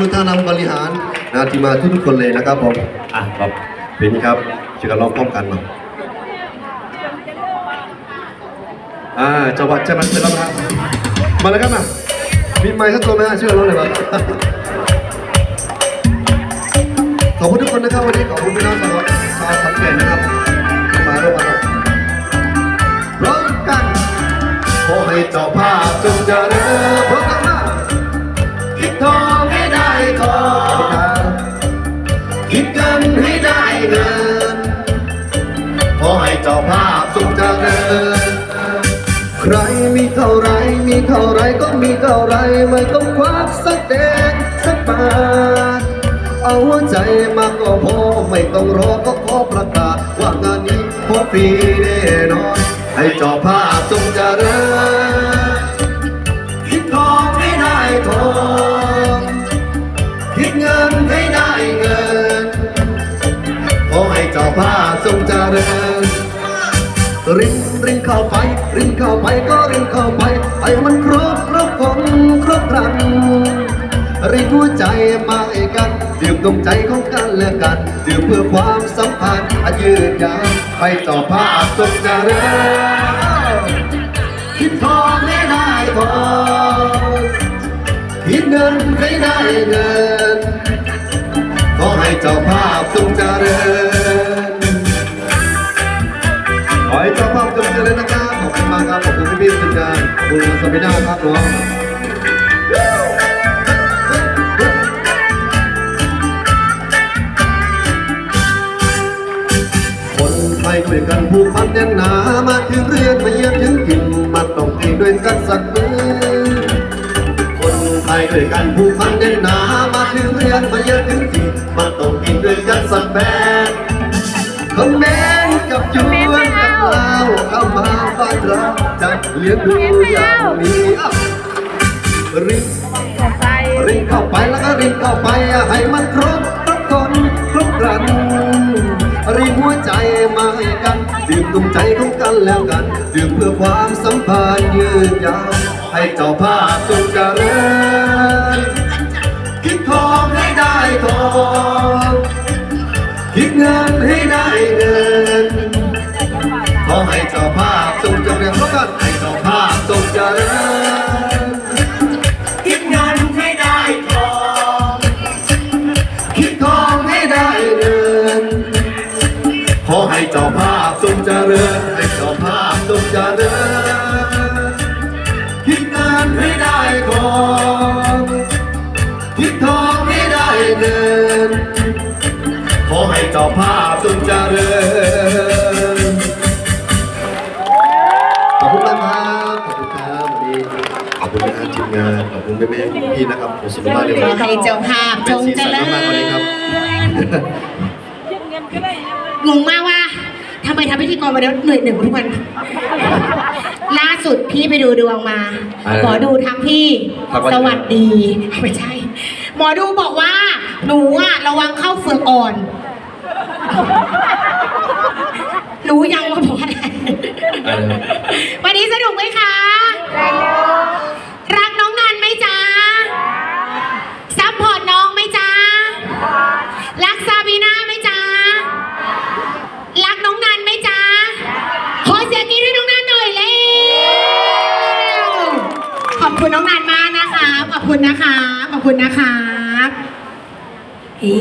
ทุกท่านนำบริหารนะที่มาทุกๆคนเลยนะครับผมอะครับเป็นครับช่วยกันร้องพร้อมกันมาอ่าจังหวัดจะมันเป็นแล้วครับมาเลยครับมามีไมค์สักตัวไหมฮะช่วยกันร้องหน่อยครับขอบคุณทุกคนนะครับวันนี้ขอบคุณพี่น้องชาวชาวขอนแก่นนะครับที่มาร่วมกันพร้อมกันขอให้เจ้าภาพจงเจริญ ใครมีเท่าไรมีเท่าไรก็มีเท่าไรไม่ต้องควักสักเด็กสักบาทเอาหัวใจมาก็พอไม่ต้องรอก็ขอประกาศว่างานนี้ขอฟรีแน่นอน ให้จ้าภาพจงเจริญคิดทองให้ได้ทองคิดเงินให้ได้เงินขอให้เจ้าภาพจงเจริญ รินรินเข้าไป รินเข้าไปก็รินเข้าไปให้มันครบครบคนครบครันรินหัวใจมาให้กันดื่มดวงใจของกันและกันดื่มเพื่อความสัมพันธ์อันยืนยาวให้เจ้าภาพจงเจริญคิดทองให้ได้ทองคิดเงินให้ได้เงินขอให้เจ้าภ ขอบคุณมากครับขอบคุณพี่ๆทีมงานขอบคุณสมินาครับน้องคนไทยด้วยกันผูกพันแน่นหนามาถึงเรียนมาเยี่ยมถึงกินมาต้องกินด้วยกันสักมือคนไทยด้วยกันผูกพันแน่นหนามาถึงเรียนมาเยี่ยมถึงกิน จะเลี้ยงดูอย่างนี้อ้าวรินไปรินเข้าไปแล้วก็รินเข้าไปให้มันครบทุกคนครบครันรินหัวใจมาให้กันดื่มดวงใจของกันแล้วกันดื่มเพื่อความสัมพันธ์ยืนยาวให้เจ้าภาพจงเจริญคิดทองให้ได้ทองคิดเงินให้ เจ้าภาพจงเจริญ ให้เจ้าภาพจงเจริญ คิดเงินให้ได้ทองคิดทองให้ได้เงิน ขอให้เจ้าภาพจงเจริญ ขอบคุณมากครับ ขอบคุณครับวันนี้ขอบคุณนะครับทีมงาน ขอบคุณแม่แม่ๆพี่ๆนะครับขอบคุณมากเลยขอให้เจ้าภาพจงเจริญมากๆวันนี้ครับ งงมากว่าทำ ไมทำพิธีกรมาแล้วเหนื่อยเหนื่อยกว่าทุกวัน ล่าสุดพี่ไปดูดวงมา อะไรนะหมอดูทักพี่ทักว่า สวัสดีไม่ใช่ หมอดูบอกว่า หนูอะระวังเข้าเฟือกอ่อน รู้ยังว่าบอกอะไร อะไรนะวันนี้สนุกไหมคะ อบคุณนะคะ ขอบคุณนะคะอี